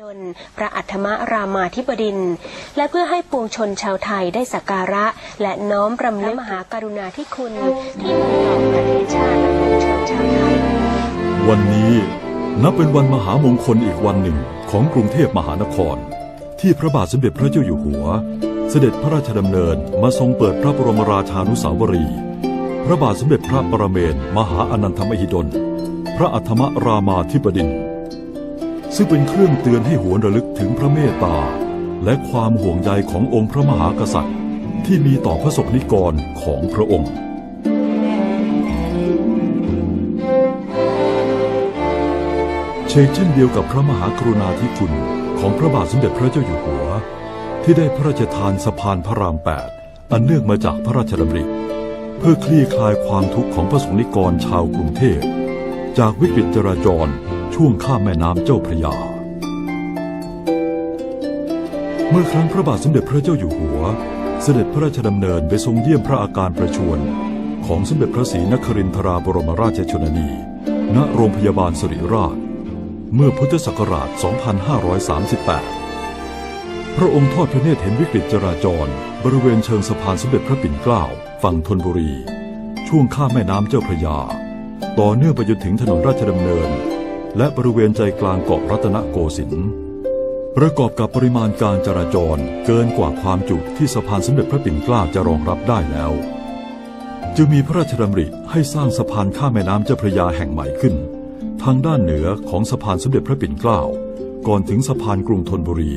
ดลพระอัฏฐมรามาธิบดิน และเพื่อให้ปวงชนชาวไทยได้สักการะ และน้อมรำลึกมหากรุณาธิคุณที่มีต่อประเทศชาติและปวงชนชาวไทย วันนี้นับเป็นวันมหามงคลอีกวันหนึ่งของกรุงเทพมหานคร ที่พระบาทสมเด็จพระเจ้าอยู่หัว เสด็จพระราชดำเนินมาทรงเปิดพระบรมราชานุสาวรีย์พระบาทสมเด็จพระปรเมนมหาอนันทมหิดล พระอัฏฐมรามาธิบดิน ซึ่งเป็นเครื่องเตือนให้หวนระลึกถึงพระเมตตา และความห่วงใยขององค์พระมหากษัตริย์ ที่มีต่อพระสงฆ์นิกรของพระองค์เชกเช่นเดียวกับพระมหากรุณาธิคุณของพระบาทสมเด็จพระเจ้าอยู่หัว ที่ได้พระราชทานสะพานพระรามแปดอันเนื่องมาจากพระราชดำริ เพื่อคลี่คลายความทุกข์ของพระสงฆ์นิกรชาวกรุงเทพจากวิกฤตจราจร ช่วงข้ามแม่น้ำเจ้าพระยา เมื่อครั้งพระบาทสมเด็จพระเจ้าอยู่หัว เสด็จพระราชดำเนินไปทรงเยี่ยมพระอาการประชวรของสมเด็จพระศรีนครินทราบรมราชชนนี ณ โรงพยาบาลสิริราช เมื่อพุทธศักราช 2538 พระองค์ทอดพระเนตรเห็นวิกฤตจราจร บริเวณเชิงสะพานสมเด็จพระปิ่นเกล้า ฝั่งธนบุรี ช่วงข้ามแม่น้ำเจ้าพระยา ต่อเนื่องไปจนถึงถนนราชดำเนิน และบริเวณใจกลางเกาะรัตนโกสินทร์ประกอบกับปริมาณการจราจรเกินกว่าความจุที่สะพานสมเด็จพระปิ่นเกล้าจะรองรับได้แล้ว จึงมีพระราชดำริให้สร้างสะพานข้ามแม่น้ำเจ้าพระยาแห่งใหม่ขึ้น ทางด้านเหนือของสะพานสมเด็จพระปิ่นเกล้าก่อนถึงสะพานกรุงธนบุรี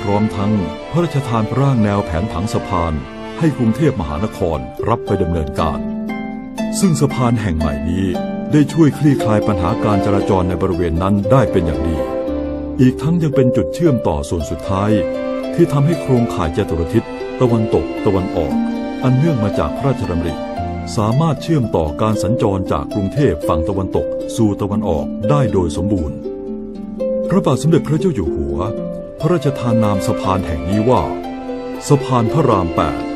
พร้อมทั้งพระราชทานร่างแนวแผนผังสะพานให้กรุงเทพมหานครรับไปดำเนินการ ซึ่งสะพานแห่งใหม่นี้ได้ช่วยคลี่คลายปัญหาการจราจรในบริเวณนั้นได้เป็นอย่างดี อีกทั้งยังเป็นจุดเชื่อมต่อส่วนสุดท้าย ที่ทำให้โครงข่ายจตุรทิศตะวันตกตะวันออก อันเนื่องมาจากพระราชดำริ สามารถเชื่อมต่อการสัญจรจากกรุงเทพฝั่งตะวันตกสู่ตะวันออกได้โดยสมบูรณ์ พระบาทสมเด็จพระเจ้าอยู่หัว พระราชทานนามสะพานแห่งนี้ว่า สะพานพระรามแปด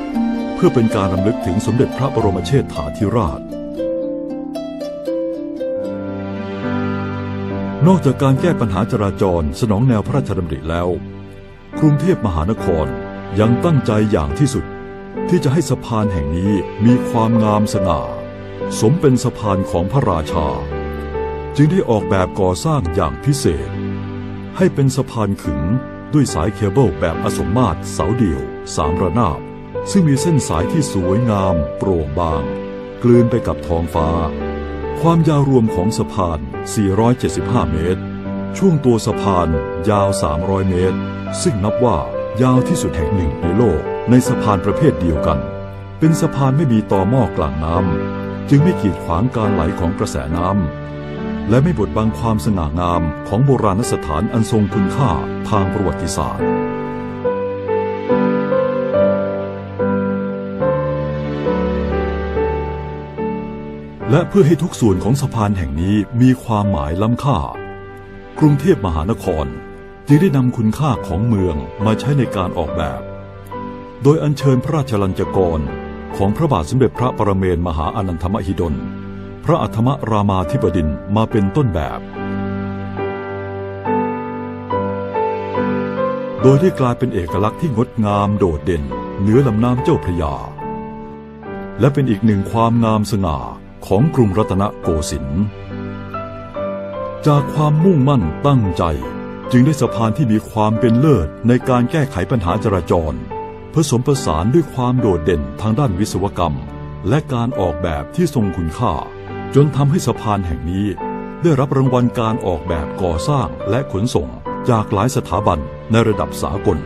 พื่อเป็นการรำลึกถึงสมเด็จพระบรมเชษฐาธิราช นอกจากการแก้ปัญหาจราจรสนองแนวพระราชดำริแล้ว กรุงเทพมหานครยังตั้งใจอย่างที่สุด ที่จะให้สะพานแห่งนี้มีความงามสง่าสมเป็นสะพานของพระราชา จึงได้ออกแบบก่อสร้างอย่างพิเศษ ให้เป็นสะพานขึงด้วยสายเคเบิลแบบอสมมาตรเสาเดี่ยวสามระนาบ ซึ่งมีเส้นสายที่สวยงาม โปร่งบาง กลืนไปกับท้องฟ้า ความยาวรวมของสะพาน 475 เมตร ช่วงตัวสะพานยาว 300 เมตร ซึ่งนับว่ายาวที่สุดแห่งหนึ่งในโลกในสะพานประเภทเดียวกัน เป็นสะพานไม่มีต่อหม้อกลางน้ำจึงไม่กีดขวางการไหลของกระแสน้ำและไม่บดบังความสง่างามของโบราณสถานอันทรงคุณค่าทางประวัติศาสตร์ และเพื่อให้ทุกส่วนของสะพานแห่งนี้มีความหมายล้ำค่า กรุงเทพมหานครจึงได้นำคุณค่าของเมืองมาใช้ในการออกแบบ โดยอัญเชิญพระราชลัญจกรของพระบาทสมเด็จพระปรเมนมหาอนันทมหิดล พระอัฏฐมรามาธิบดินมาเป็นต้นแบบ โดยได้กลายเป็นเอกลักษณ์ที่งดงามโดดเด่นเหนือลำน้ำเจ้าพระยา และเป็นอีกหนึ่งความงามสง่า ของกรุงรัตนโกสินทร์จากความมุ่งมั่นตั้งใจ จึงได้สะพานที่มีความเป็นเลิศในการแก้ไขปัญหาจราจร ผสมผสานด้วยความโดดเด่นทางด้านวิศวกรรม และการออกแบบที่ทรงคุณค่า จนทำให้สะพานแห่งนี้ ได้รับรางวัลการออกแบบก่อสร้างและขนส่งจากหลายสถาบันในระดับสากล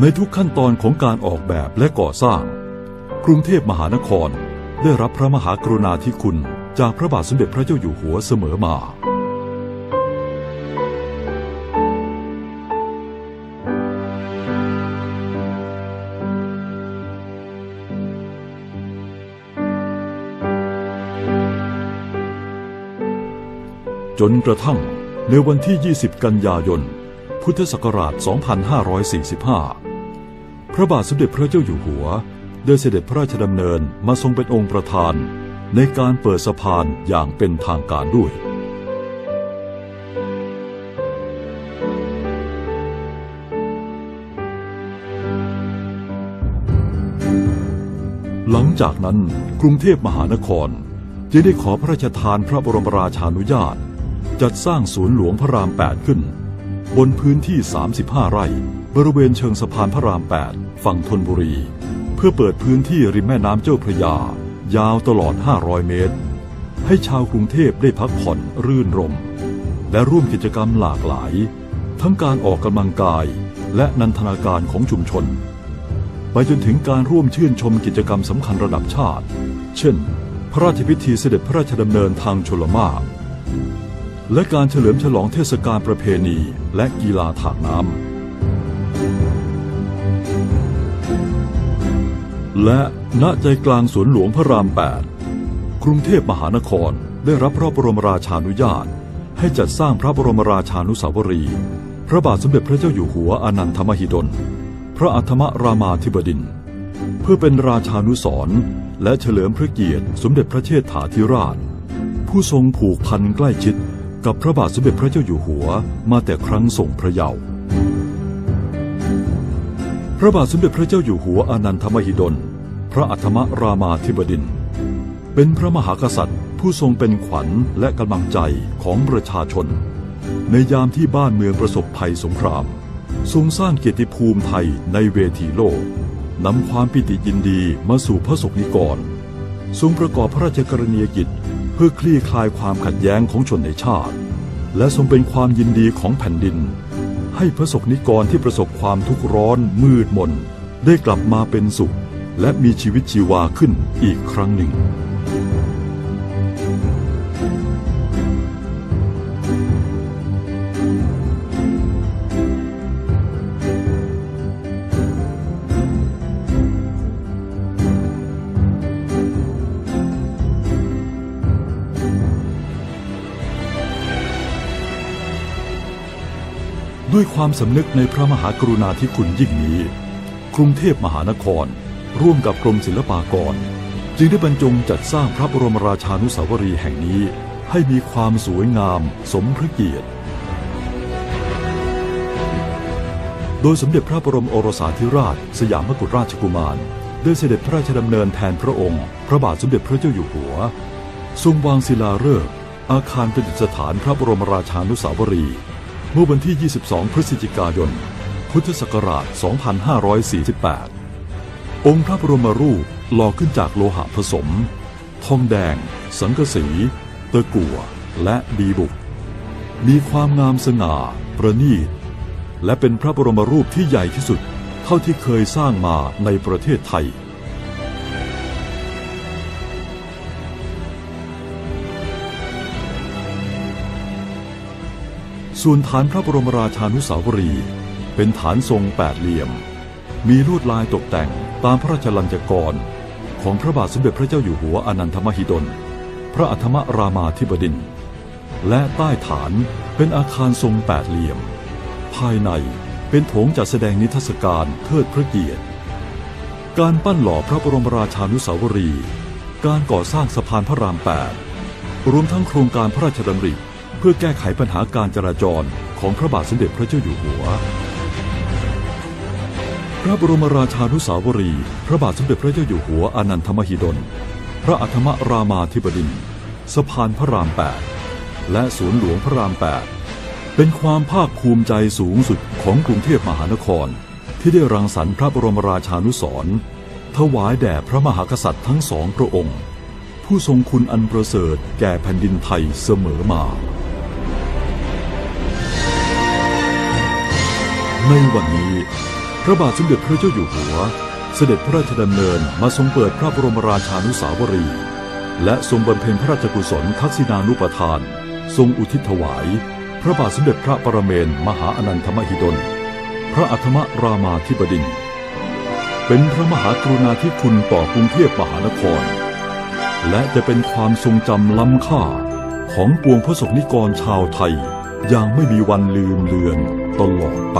ในทุกขั้นตอนของการออกแบบและก่อสร้าง กรุงเทพมหานคร ได้รับพระมหากรุณาธิคุณจากพระบาทสมเด็จพระเจ้าอยู่หัวเสมอมาจนกระทั่งในวันที่ 20 กันยายน พุทธศักราช 2545 พระบาทสมเด็จพระเจ้าอยู่หัว ได้เสด็จพระราชดำเนินมาทรงเป็นองค์ประธาน ในการเปิดสะพานอย่างเป็นทางการด้วย หลังจากนั้นกรุงเทพมหานครจึงได้ขอพระราชทานพระบรมราชานุญาต จัดสร้างศูนย์หลวงพระราม 8 ขึ้น บนพื้นที่ 35 ไร่ บริเวณเชิงสะพานพระราม 8 ฝั่งธนบุรี เพื่อเปิดพื้นที่ริมแม่น้ำเจ้าพระยา ยาวตลอด 500 เมตร ให้ชาวกรุงเทพได้พักผ่อนรื่นรม และร่วมกิจกรรมหลากหลาย ทั้งการออกกำลังกายและนันทนาการของชุมชน ไปจนถึงการร่วมชื่นชมกิจกรรมสำคัญระดับชาติ เช่น พระราชพิธีเสด็จพระราชดำเนินทางชลมารและการเฉลิมฉลองเทศกาลประเพณีและกีฬาทางน้ำ และณใจกลางสวนหลวงพระราม 8 กรุงเทพมหานครได้รับพระบรมราชานุญาต ให้จัดสร้างพระบรมราชานุสาวรีย์พระบาทสมเด็จพระเจ้าอยู่หัวอนันทมหิดล พระอัธมรามาธิบดิน เพื่อเป็นราชานุสรและเฉลิมพระเกียรติสมเด็จพระเชษฐาธิราช ผู้ทรงผูกพันใกล้ชิดกับพระบาทสมเด็จพระเจ้าอยู่หัวมาแต่ครั้งทรงพระเยาว์ พระบาทสมเด็จพระเจ้าอยู่หัวอานันทมหิดล พระอัธมรามาธิบดิน เป็นพระมหากษัตริย์ ผู้ทรงเป็นขวัญและกำลังใจของประชาชน ในยามที่บ้านเมืองประสบภัยสงคราม ทรงสร้างเกียรติภูมิไทยในเวทีโลกนำความปิติยินดีมาสู่พระสงฆ์นิกร ทรงประกอบพระราชกรณียกิจ เพื่อคลี่คลายความขัดแย้งของชนในชาติ และทรงเป็นความยินดีของแผ่นดิน ให้พระสกนิกรที่ประสบความทุกข์ร้อนมืดมน ได้กลับมาเป็นสุข และมีชีวิตชีวาขึ้นอีกครั้งหนึ่ง ด้วยความสำนึกในพระมหากรุณาธิคุณยิ่งนี้ กรุงเทพมหานคร ร่วมกับกรมศิลปากร จึงได้บรรจงจัดสร้างพระบรมราชานุสาวรีย์แห่งนี้ให้มีความสวยงามสมพระเกียรติ โดยสมเด็จพระบรมโอรสาธิราช สยามกุฎราชกุมาร ได้เสด็จพระราชดำเนินแทนพระองค์ พระบาทสมเด็จพระเจ้าอยู่หัว ทรงวางศิลาฤกษ์อาคารประดิษฐานพระบรมราชานุสาวรีย์ เมื่อวันที่ 22 พฤศจิกายน พุทธศักราช 2548 องค์พระบรมรูปหล่อขึ้นจากโลหะผสม ทองแดง สังกะสี ตะกั่ว และดีบุก มีความงามสง่า ประณีต และเป็นพระบรมรูปที่ใหญ่ที่สุด เท่าที่เคยสร้างมาในประเทศไทย ส่วนฐานพระบรมราชานุสาวรีย์เป็นฐานทรงแปดเหลี่ยม มีลวดลายตกแต่งตามพระราชลัญจกร ของพระบาทสมเด็จพระเจ้าอยู่หัวอนันทมหิดล พระอัธมรามาธิบดิน และใต้ฐานเป็นอาคารทรงแปดเหลี่ยม ภายในเป็นโถงจัดแสดงนิทรรศการเทิดพระเกียรติ การปั้นหล่อพระบรมราชานุสาวรีย์การก่อสร้างสะพานพระราม8รวมทั้งโครงการพระราชดำริ เพื่อแก้ไขปัญหาการจราจรของพระบาทสมเด็จพระเจ้าอยู่หัว พระบรมราชานุสาวรีย์พระบาทสมเด็จพระเจ้าอยู่หัวอนันทมหิดล พระอัธมรามาธิบดินสะพานพระราม 8 และสวนหลวงพระราม 8 เป็นความภาคภูมิใจสูงสุดของกรุงเทพมหานคร ที่ได้รังสรรค์พระบรมราชานุสรถวายแด่พระมหากษัตริย์ทั้งสองพระองค์ ผู้ทรงคุณอันประเสริฐแก่แผ่นดินไทยเสมอมา ในวันนี้ พระบาทสมเด็จพระเจ้าอยู่หัว เสด็จพระราชดำเนินมาทรงเปิดพระบรมราชานุสาวรีย์และทรงบำเพ็ญพระราชกุศลทักษิณานุปทาน ทรงอุทิศถวาย พระบาทสมเด็จพระปรเมนมหาอนันทมหิดล พระอัธมรามาธิบดิน เป็นพระมหากรุณาธิคุณต่อกรุงเทพมหานคร และจะเป็นความทรงจำล้ำค่าของปวงพระสงนิกรชาวไทย อย่างไม่มีวันลืมเลือน ตลอดไป